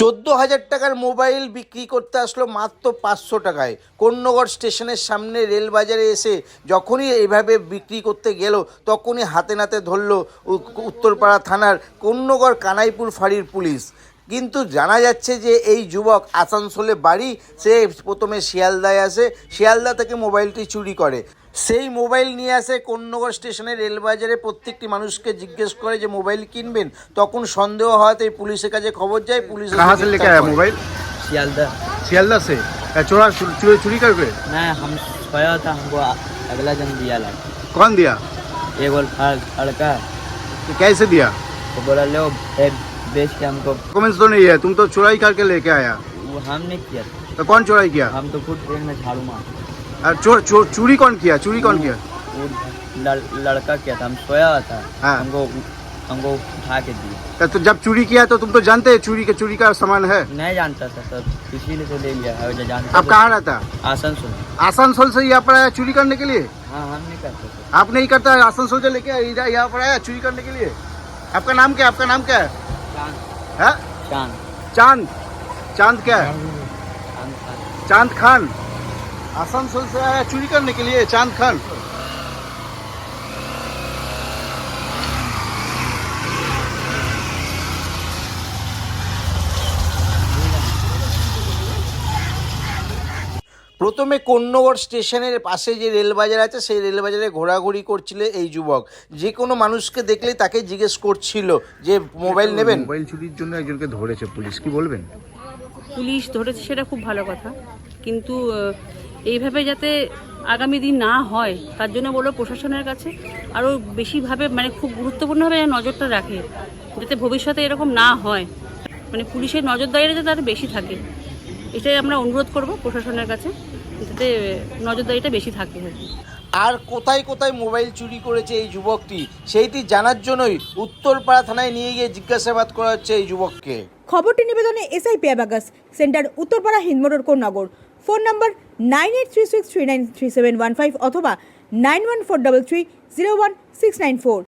চোদ্দ হাজার টাকার মোবাইল বিক্রি করতে আসলো মাত্র পাঁচশো টাকায়। কন্যগড় স্টেশনের সামনে রেলবাজারে এসে যখনই এভাবে বিক্রি করতে গেল, তখনই হাতে নাতে ধরলো উত্তরপাড়া থানার কন্যগড় কানাইপুর ফাঁড়ির পুলিশ। কিন্তু জানা যাচ্ছে যে এই যুবক আসানসোলে বাড়ি, সে প্রথমে শিয়ালদায় আসে। শিয়ালদা থেকে মোবাইলটি চুরি করে। সেই মোবাইল নিয়ে আসে কন্যগড় স্টেশনের রেলবাজারে প্রত্যেকটি মানুষকে জিজ্ঞেস করে যে মোবাইল কিনবেন তখন সন্দেহ হওয়াতে পুলিশের কাছে খবর যায় পুলিশ এসে कहाँ से लेके গ্রেফতার आया করে। मोबाइल सियालदा सियालदा से अ, चोरा चोरी चोरी करके मैं हम सोया था हमको अ- अगला जन दिया ला कौन दिया एक बोल फड़ लड़का तो कैसे दिया तो बोला लो ए, बेच के हमको डॉक्यूमेंट्स तो नहीं है तुम तो चुराई करके लेके आया वो हम नहीं किया था। तो कौन चुराई किया हम तो खुद ट्रेन में झाड़ू मार अ, चोर चोर चोरी कौन किया? चोरी कौन किया? वो लड़, लड़का किया था हम सोया था। हाँ। हमको हमको उठा के दिया। तो- तो जब चोरी किया तो तुम तो जानते हैं चोरी के चोरी का सामान है? नहीं जानता था सर इसीलिए तो ले लिया है जानता आप कहाँ रहता? आसनसोल। आसनसोल से यहाँ पर आया चोरी करने के लिए? हाँ हम नहीं करते आप नहीं करता है आसनसोल से लेके यहाँ पर आया चोरी करने के लिए? आपका नाम क्या आपका नाम क्या है? चाँद। चाँद। चाँद। चाँद क्या है। चाँद खान। आसनसोल से आया चोरी करने के लिए चांद खान প্রথমে কন্যগড় স্টেশনের পাশে যে রেলবাজার আছে সেই রেলবাজারে ঘোরাঘুরি করছিল এই যুবক যে কোনো মানুষকে দেখলে তাকে জিজ্ঞেস করছিল যে মোবাইল নেবেন মোবাইল চুরির জন্য একজনকে ধরেছে পুলিশ কি বলবেন পুলিশ ধরেছে সেটা খুব ভালো কথা কিন্তু এইভাবে যাতে আগামী দিন না হয় তার জন্য বলব প্রশাসনের কাছে আরও বেশিভাবে মানে খুব গুরুত্বপূর্ণভাবে নজরটা রাখে যাতে ভবিষ্যতে এরকম না হয়। মানে পুলিশের নজরদারিটা যাতে আরও বেশি থাকে। এটাই আমরা অনুরোধ করব প্রশাসনের কাছে যাতে নজরদারিটা বেশি থাকে আর কি। আর কোথায় কোথায় মোবাইল চুরি করেছে এই যুবকটি সেইটি জানার জন্যই উত্তরপাড়া থানায় নিয়ে গিয়ে জিজ্ঞাসাবাদ করা হচ্ছে এই যুবককে। খবরটি নিবেদনে SI পেয়াবাগাস center Uttarpara Hindmotor Konnagar. phone number nine eight three six three nine three seven one five অথবা nine one four double three zero one six nine four